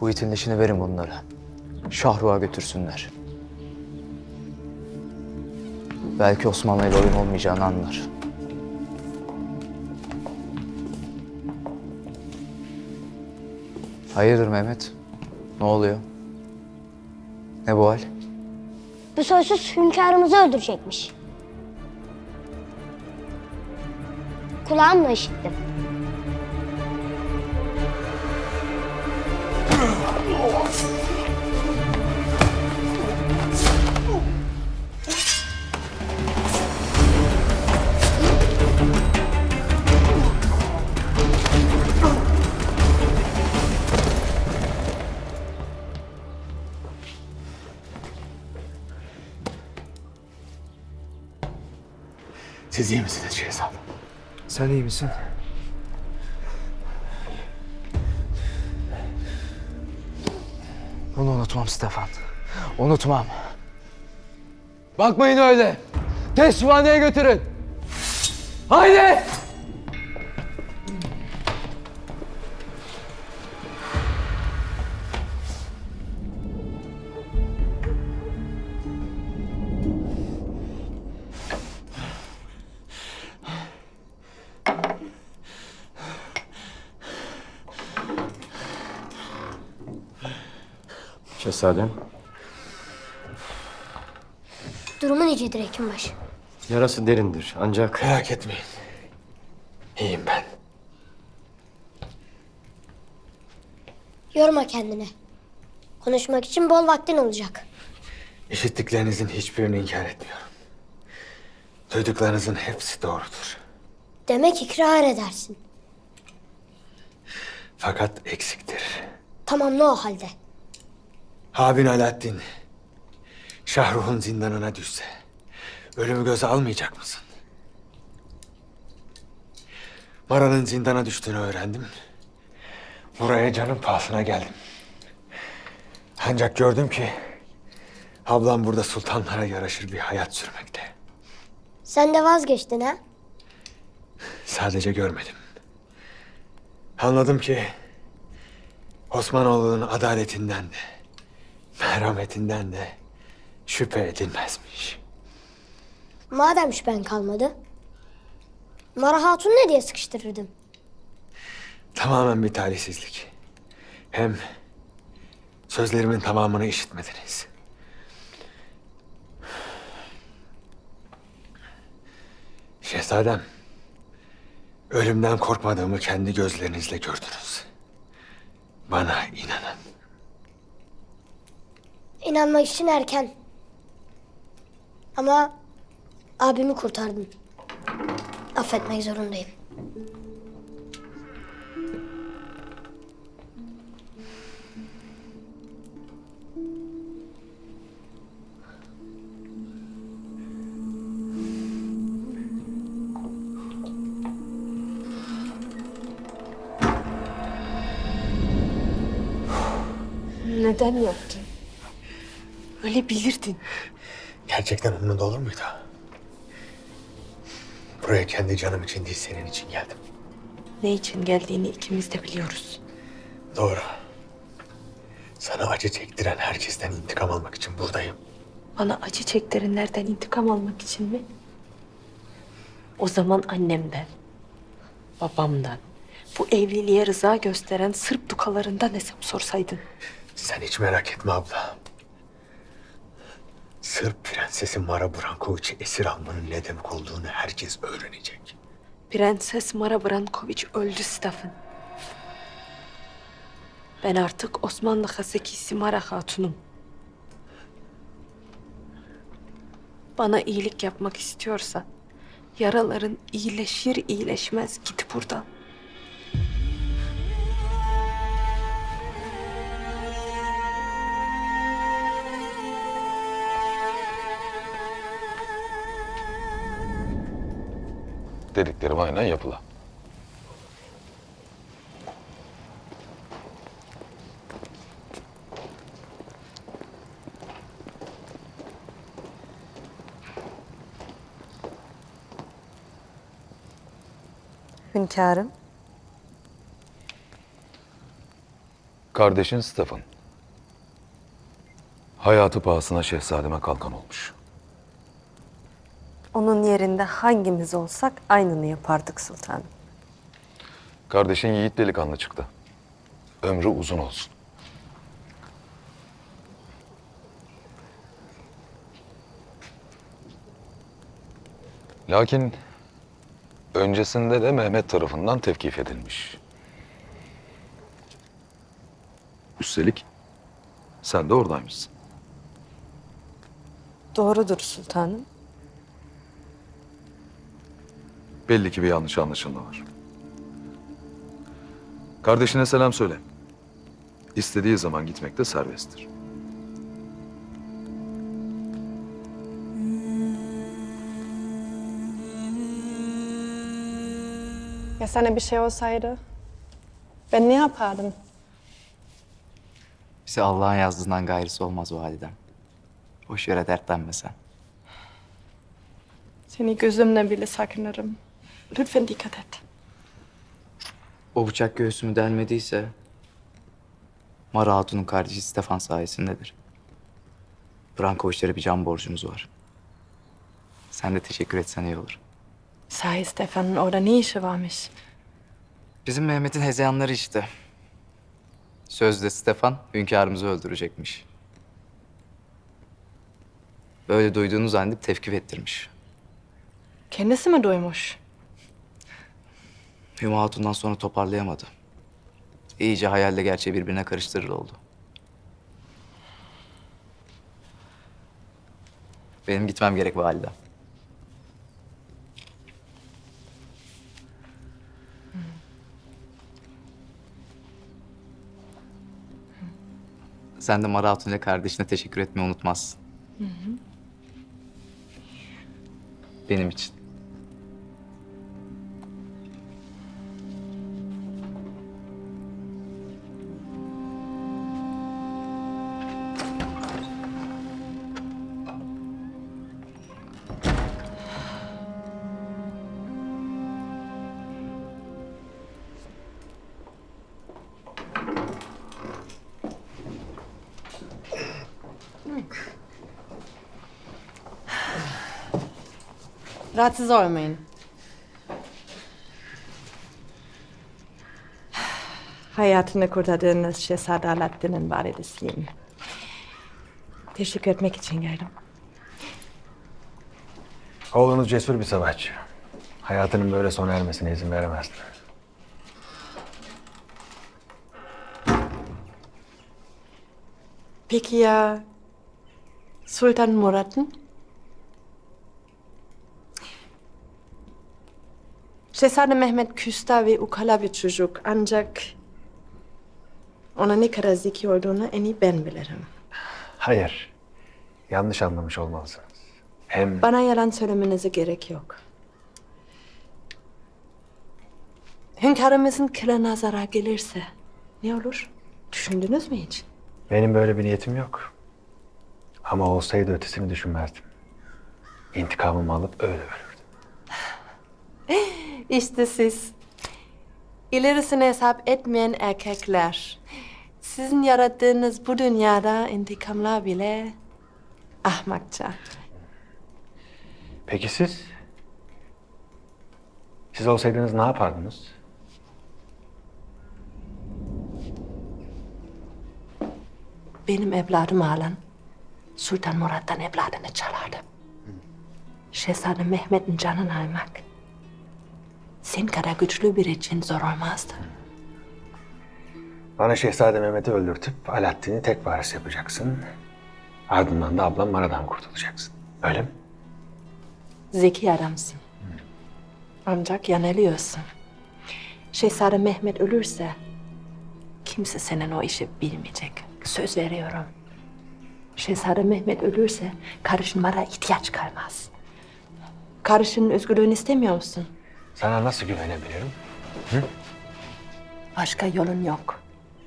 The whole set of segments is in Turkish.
Bu itin dişini verin bunlara. Şahruğa götürsünler. Belki Osmanlı ile oyun olmayacağını anlar. Hayırdır Mehmet? Ne oluyor? Ne bu hal? Bu soysuz hünkârımızı öldürecekmiş. Kulağımla işittim. Siz iyi misiniz Şehzadem? Sen iyi misin? Bunu unutmam Stefan. Unutmam. Bakmayın öyle. Tesvaneye götürün. Haydi! Şehzadem, Durumu nicedir Hekimbaşı? yarası derindir ancak... Merak etmeyin. İyiyim ben. Yorma kendini. Konuşmak için bol vaktin olacak. İşittiklerinizin hiçbirini inkar etmiyorum. Duyduklarınızın hepsi doğrudur. Demek ikrar edersin. Fakat eksiktir. Tamam ne o halde? Abin Alaaddin, Şahruh'un zindanına düşse, ölümü göze almayacak mısın? Mara'nın zindana düştüğünü öğrendim. Buraya canım pahasına geldim. Ancak gördüm ki ablam burada sultanlara yaraşır bir hayat sürmekte. Sen de vazgeçtin ha? Sadece görmedim. Anladım ki Osmanoğlu'nun adaletinden de, merhametinden de şüphe edilmezmiş. Madem şüphen kalmadı. Mara Hatun ne diye sıkıştırırdın? Tamamen bir talihsizlik. Hem sözlerimin tamamını işitmediniz. Şehzadem, ölümden korkmadığımı kendi gözlerinizle gördünüz. Bana İnanmak için erken. Ama abimi kurtardın. Affetmek zorundayım. Neden yaptın? Öyle bilirdin. Gerçekten umurunda olur muydu? Buraya kendi canım için değil senin için geldim. Ne için geldiğini ikimiz de biliyoruz. Doğru. Sana acı çektiren herkesten intikam almak için buradayım. Bana acı çektirenlerden intikam almak için mi? O zaman annemden, babamdan, bu evliliğe rıza gösteren Sırp dukalarından hesap sorsaydın. Sen hiç merak etme abla. Sırp prensesi Mara Brankoviç'i esir almanın ne demek olduğunu herkes öğrenecek. Prenses Mara Brankoviç öldü Stefan. Ben artık Osmanlı Hasekisi Mara Hatun'um. Bana iyilik yapmak istiyorsan yaraların iyileşir iyileşmez git buradan. Dediklerim aynen yapıla. Hünkârım, Kardeşin Stefan. Hayatı pahasına şehzademe kalkan olmuş. Onun yerinde hangimiz olsak aynını yapardık sultanım. Kardeşin yiğit delikanlı çıktı. Ömrü uzun olsun. Lakin öncesinde de Mehmet tarafından tevkif edilmiş. Üstelik sen de oradaymışsın. Doğrudur sultanım. Belli ki bir yanlış anlaşılma var. Kardeşine selam söyle. İstediği zaman gitmekte serbesttir. Ya sana bir şey olsaydı ben ne yapardım? Bize Allah'ın yazdığından gayrısı olmaz validem. Boş yere dertlenme sen. Seni gözümle bile sakınırım. Lütfen dikkat et. O bıçak göğsümü delmediyse... Mara Hatun'un kardeşi Stefan sayesindedir. Brankoviçlere bir can borcumuz var. Sen de teşekkür etsen iyi olur. Sahi Stefan'ın orada ne işi varmış? Bizim Mehmet'in hezeyanları işte. Sözde Stefan hünkârımızı öldürecekmiş. Böyle duyduğunu zannedip tevkif ettirmiş. Kendisi mi duymuş? Hüma Hatun'dan sonra toparlayamadı. İyice hayalle gerçeği birbirine karıştırır oldu. Benim gitmem gerek validem. Sen de Mara Hatun ile kardeşine teşekkür etmeyi unutmazsın. Benim için. Rahatsız olmayın. Hayatını kurtardığınız Şehzade Alaaddin'in validesiyim. Teşekkür etmek için geldim. Oğlunuz cesur bir savaşçı. Hayatının böyle sona ermesine izin veremezdi. Peki ya Sultan Murat'ın? Şehzade Mehmet küsta ve ukala bir çocuk ancak ona ne kadar zeki olduğunu en iyi ben bilirim. Hayır. Yanlış anlamış olmalısınız. Hem Bana yalan söylemenize gerek yok. Hünkârımızın kılına zarar gelirse ne olur? Düşündünüz mü hiç? benim böyle bir niyetim yok. Ama olsaydı ötesini düşünmezdim. İntikamımı alıp öyle ölürdüm. İşte siz. İlerisini hesap etmeyen erkekler. Sizin yarattığınız bu dünyada intikamlar bile ahmakça. Peki siz? Siz olsaydınız ne yapardınız? Benim evladım Alan, Sultan Murat'tan evladını çalardı. Şehzade Mehmet'in canını almak, sen kadar güçlü biri için zor olmazdı. Bana Şehzade Mehmet'i öldürtüp Alaaddin'i tek varis yapacaksın. Ardından da ablam Mara'dan kurtulacaksın. Öyle mi? Zeki adamsın. Ancak yanılıyorsun. Şehzade Mehmet ölürse kimse senin o işi bilmeyecek. Söz veriyorum. Şehzade Mehmet ölürse karışın bana ihtiyaç kalmaz. Karışının özgürlüğünü istemiyor musun? Sana nasıl güvenebilirim? Başka yolun yok.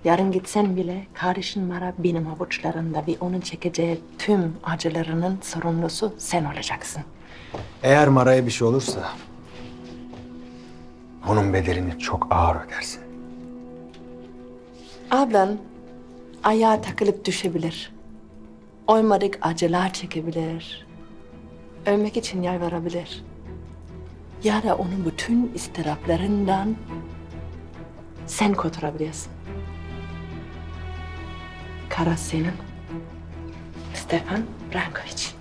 Yarın gitsen bile kardeşin Mara benim avuçlarımda ve onun çekeceği tüm acılarının sorumlusu sen olacaksın. Eğer Mara'ya bir şey olursa... ...bunun bedelini çok ağır ödersin. Ablan ayağa takılıp düşebilir. Oymadık acılar çekebilir. Ölmek için yalvarabilir. Ya da onun bütün istiraplarından sen kurtarabilirsin. Karar senin. Stefan Brankovic.